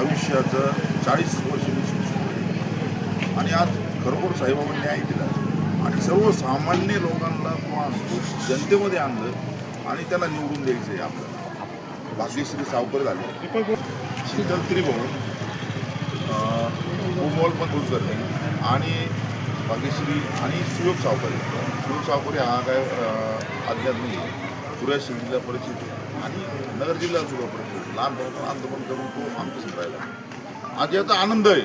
आयुष्याचं चाळीस वर्ष मी शिक्षण आणि आज खरोखर साईबाबांनी न्याय दिला. आणि सर्वसामान्य लोकांना किंवा जनतेमध्ये आणलं आणि त्याला निवडून द्यायचं आहे आपल्याला भाग्यश्री सावकर झाले. शीतल त्रिभुवन भूमोल पण करते. आणि भाग्यश्री आणि सुयोग सावकर. सुयोग सावकर हा काय अं, नाही पुऱ्या जिल्हा परिचित आणि नगर जिल्हा सुद्धा परिषद लहानपणापासून आंदोलन करून तो आमच्या राहिला. आज याचा आनंद आहे.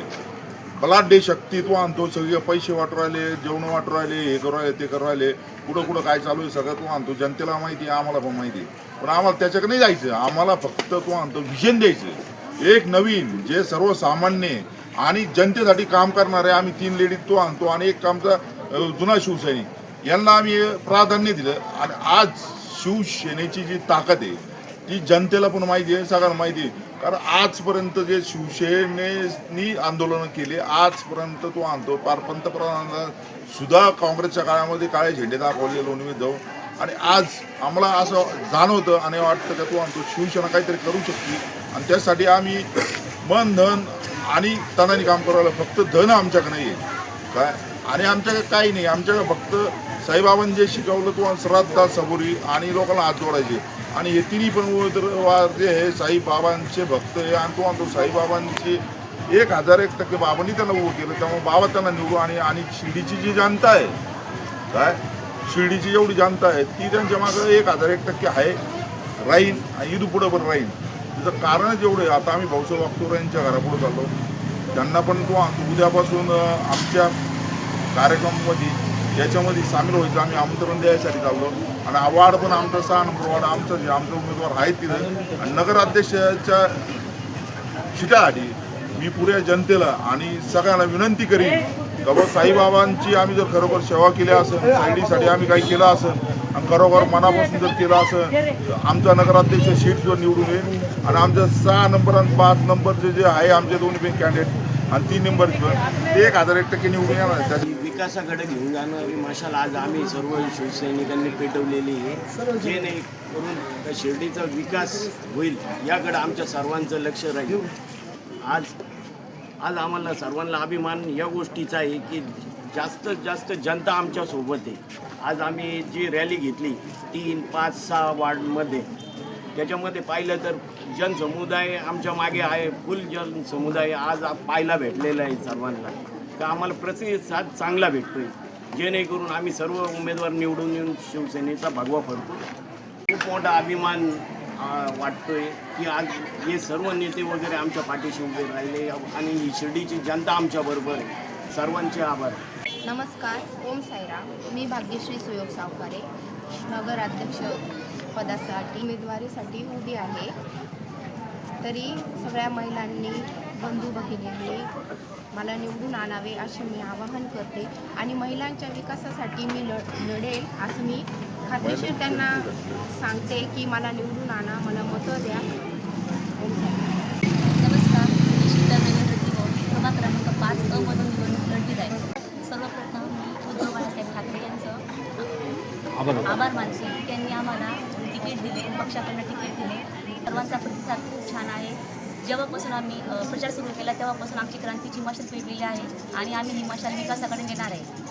बलाढ्य शक्ती तो आणतो. सगळे पैसे वाटू राहिले जेवण वाटू राहिले हे करू राहिले ते करू राहिले. कुठं कुठं काय चालू आहे सगळं तो आणतो. जनतेला माहिती आहे आम्हाला पण माहिती आहे. पण आम्हाला त्याच्याकडे नाही जायचं. आम्हाला फक्त तो आणतो. विजन द्यायचं. एक नवीन जे सर्वसामान्य आणि जनतेसाठी काम करणारे आम्ही तीन लेडीज तो आणतो. आणि एक आमचा जुना शिवसैनिक. यांना आम्ही प्राधान्य दिलं. आणि आज शिवसेनेची जी ताकद आहे ती जनतेला पण माहिती आहे सगळ्यांना माहिती आहे. कारण आजपर्यंत जे शिवसेनेनी आंदोलनं केले आजपर्यंत तो आणतो पार पंतप्रधानांना सुद्धा काँग्रेसच्या काळामध्ये काळे झेंडे दाखवले लोणवीत जाऊ. आणि आज आम्हाला असं जाणवतं आणि वाटतं का तो आणतो शिवसेना काहीतरी करू शकते. आणि त्यासाठी आम्ही मन धन आणि तनाने काम करायला फक्त धन आमच्याकडे नाही आहे काय? आणि आमच्याकडे काही नाही. आमच्याकडे फक्त साईबाबांनी जे शिकवलं तो श्रद्धा सबुरी आणि लोकांना हात जोडायचे. आणि हे तिन्ही पण उमेदवार जे हे साईबाबांचे भक्त हे आणि तो आणतो साईबाबांचे एक हजार एक टक्के बाबांनी त्यांना उभं केलं त्यामुळे बाबा त्यांना निवडू आणि आणि शिर्डीची जी जनता आहे काय? शिर्डीची जेवढी जनता आहे ती त्यांच्या मागं एक हजार एक टक्के आहे राहीन आणि पुढं पण राहीन तिचं कारण जेवढं आता आम्ही भाऊसाहेब वागतोर यांच्या घरापुढं चाललो. त्यांना पण तो उद्यापासून आमच्या कार्यक्रमामध्ये याच्यामध्ये सामील व्हायचं. आम्ही आमंत्रण द्यायसाठी चाललो. आणि हा पण आमचा सहा नंबर वार्ड आमचं जे आमचे उमेदवार आहेत तिथं. आणि नगराध्यक्षाच्या शिटासाठी मी पुऱ्या जनतेला आणि सगळ्यांना विनंती करीन का बा साईबाबांची आम्ही जर खरोखर सेवा केली असेल साईडीसाठी आम्ही काही केलं असेल आणि खरोखर मनापासून जर केलं असेल आमचा नगराध्यक्ष सीट जर निवडून येईल. आणि आमच्या सहा नंबर आणि पाच नंबरचे जे आहे आमचे दोन्ही पण कॅन्डिडेट आणि तीन नंबर ते एक हजार एक टक्के निवडून येणार त्याच्या विकासाकडे घेऊन जाणारी मशाल आज आम्ही सर्व शिवसैनिकांनी पेटवलेली आहे. जेणेकरून त्या शिर्डीचा विकास होईल याकडे आमच्या सर्वांचं लक्ष राहील. आज आज आम्हाला सर्वांना अभिमान या गोष्टीचा आहे की जास्तीत जास्त जनता आमच्यासोबत आहे. आज आम्ही जी रॅली घेतली तीन पाच सहा वार्डमध्ये. त्याच्यामध्ये पाहिलं तर जनसमुदाय आमच्या मागे आहे फुल जनसमुदाय आज पाहायला भेटलेला आहे सर्वांना. तर आम्हाला प्रतिसाद चांगला भेटतो आहे जेणेकरून आम्ही सर्व उमेदवार निवडून येऊन शिवसेनेचा भगवा फरतो खूप मोठा अभिमान वाटतोय की आज हे सर्व नेते वगैरे आमच्या पाठीशी उभे राहिले. आणि ही शिर्डीची जनता आमच्याबरोबर आहे. सर्वांचे आभार. नमस्कार ओम साईराम. मी भाग्यश्री सुयोग सावकारे नगराध्यक्ष पदासाठी उमेदवारीसाठी उभी आहे. तरी सगळ्या महिलांनी बंधू भगिनींनी मला निवडून आणावे असे मी आवाहन करते आणि महिलांच्या विकासासाठी मी लढ लढेल असं मी खात्रीशीर त्यांना सांगते की मला निवडून आणा मला मतं द्या. नमस्कार मी शीतल दिवो प्रभाग क्रमांक पाच अ मधून निवडणूक लढवीत आहे. सर्वप्रथम मी उद्धव बाळासाहेब ठाकरे यांचं आभार मानते. की त्यांनी आम्हाला तिकीट दिले पक्षाकडनं तिकीट दिले. सर्वांचा प्रतिसाद खूप छान आहे. जेव्हापासून आम्ही प्रचार सुरू केला तेव्हापासून आमची क्रांतीची मशाल पेटलेली आहे आणि आम्ही ही मशाल विकासाकडे नेणार आहे.